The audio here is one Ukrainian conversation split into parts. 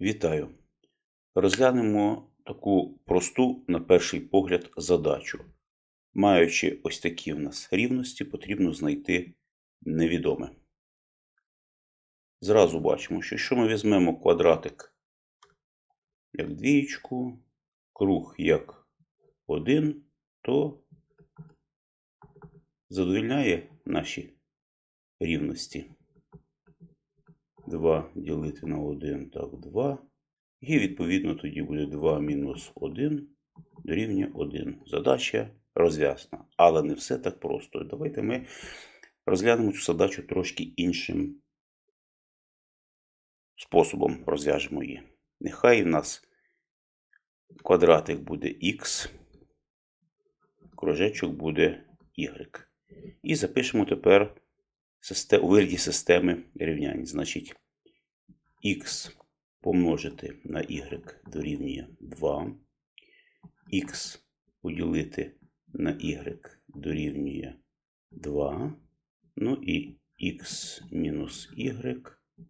Вітаю! Розглянемо таку просту, на перший погляд, задачу. Маючи ось такі в нас рівності, потрібно знайти невідоме. Зразу бачимо, що якщо ми візьмемо квадратик як двієчку, круг як один, то задовільняє наші рівності. 2 ділити на 1, так, 2. І відповідно тоді буде 2 мінус 1 дорівнює 1. Задача розв'язана. Але не все так просто. Давайте ми розглянемо цю задачу трошки іншим способом розв'яжемо її. Нехай в нас квадратик буде х, кружечок буде y. І запишемо тепер у вигляді системи рівнянь. Значить, х помножити на y дорівнює 2, х поділити на y дорівнює 2, ну і х мінус y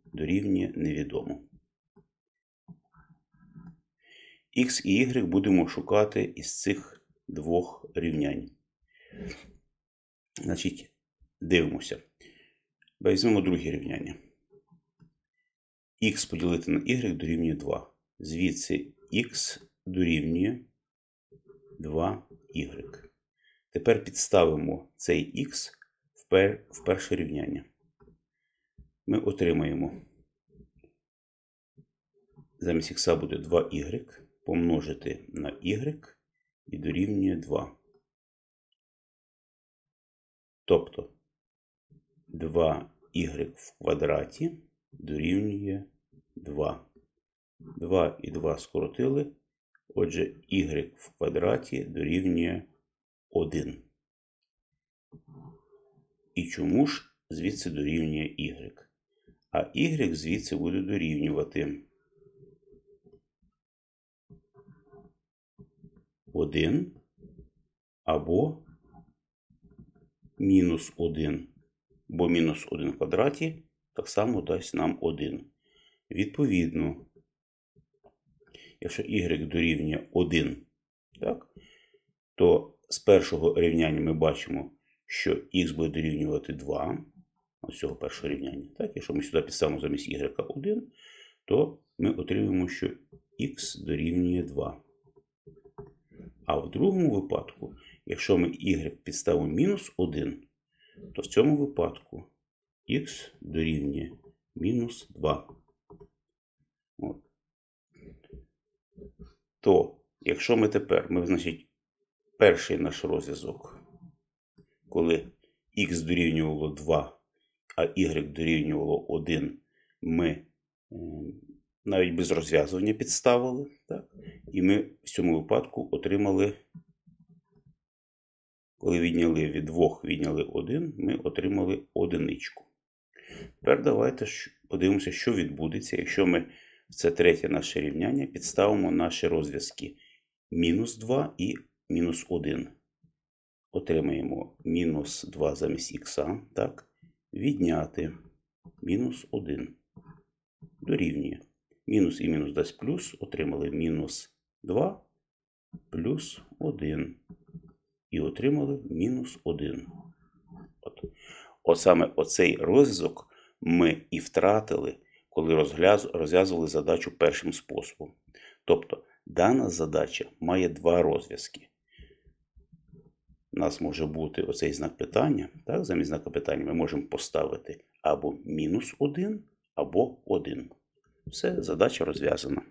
дорівнює невідомо. Х і y будемо шукати із цих двох рівнянь. Значить, дивимося. Візьмемо друге рівняння. х поділити на y дорівнює 2. Звідси х дорівнює 2y. Тепер підставимо цей х в, перше рівняння. Ми отримаємо замість х буде 2y помножити на y і дорівнює 2. Тобто 2y в квадраті дорівнює 2. 2 і 2 скоротили. Отже, y в квадраті дорівнює 1. І чому ж звідси дорівнює y? А y звідси буде дорівнювати 1 або мінус 1, бо мінус 1 в квадраті так само дасть нам 1. Відповідно, якщо y дорівнює 1, так, то з першого рівняння ми бачимо, що х буде дорівнювати 2, ось цього першого рівняння. Так, якщо ми сюди підставимо замість y 1, то ми отримаємо, що х дорівнює 2. А в другому випадку, якщо ми y підставимо мінус 1, то в цьому випадку х дорівнює мінус 2. От. То, якщо ми тепер, ми, значить, перший наш розв'язок, коли х дорівнювало 2, а y дорівнювало 1, ми е, навіть без розв'язування підставили. Так? І ми в цьому випадку отримали, коли відняли від 2, відняли 1, ми отримали одиничку. Тепер давайте подивимося, що відбудеться, якщо ми це третє наше рівняння підставимо наші розв'язки мінус 2 і мінус 1. Отримаємо мінус 2 замість х, так? відняти мінус 1 дорівнює. Мінус і мінус дасть плюс, отримали мінус 2 плюс 1. І отримали мінус 1. От. От саме оцей розв'язок ми і втратили, коли розв'язували задачу першим способом. Тобто дана задача має два розв'язки. У нас може бути оцей знак питання. Так? Замість знака питання ми можемо поставити або мінус 1, або 1. Все, задача розв'язана.